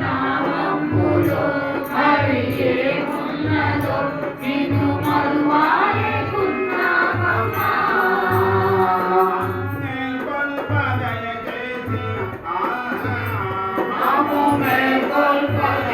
నామంబులో హరియే ఉన్నదో నిన్ను i como me golpea.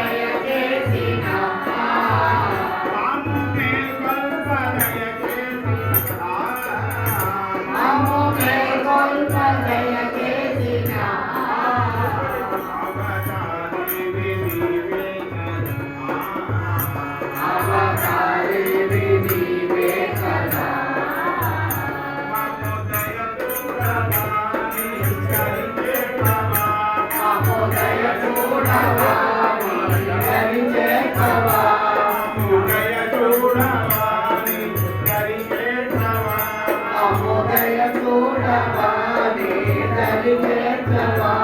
Bhagavanetarvetavam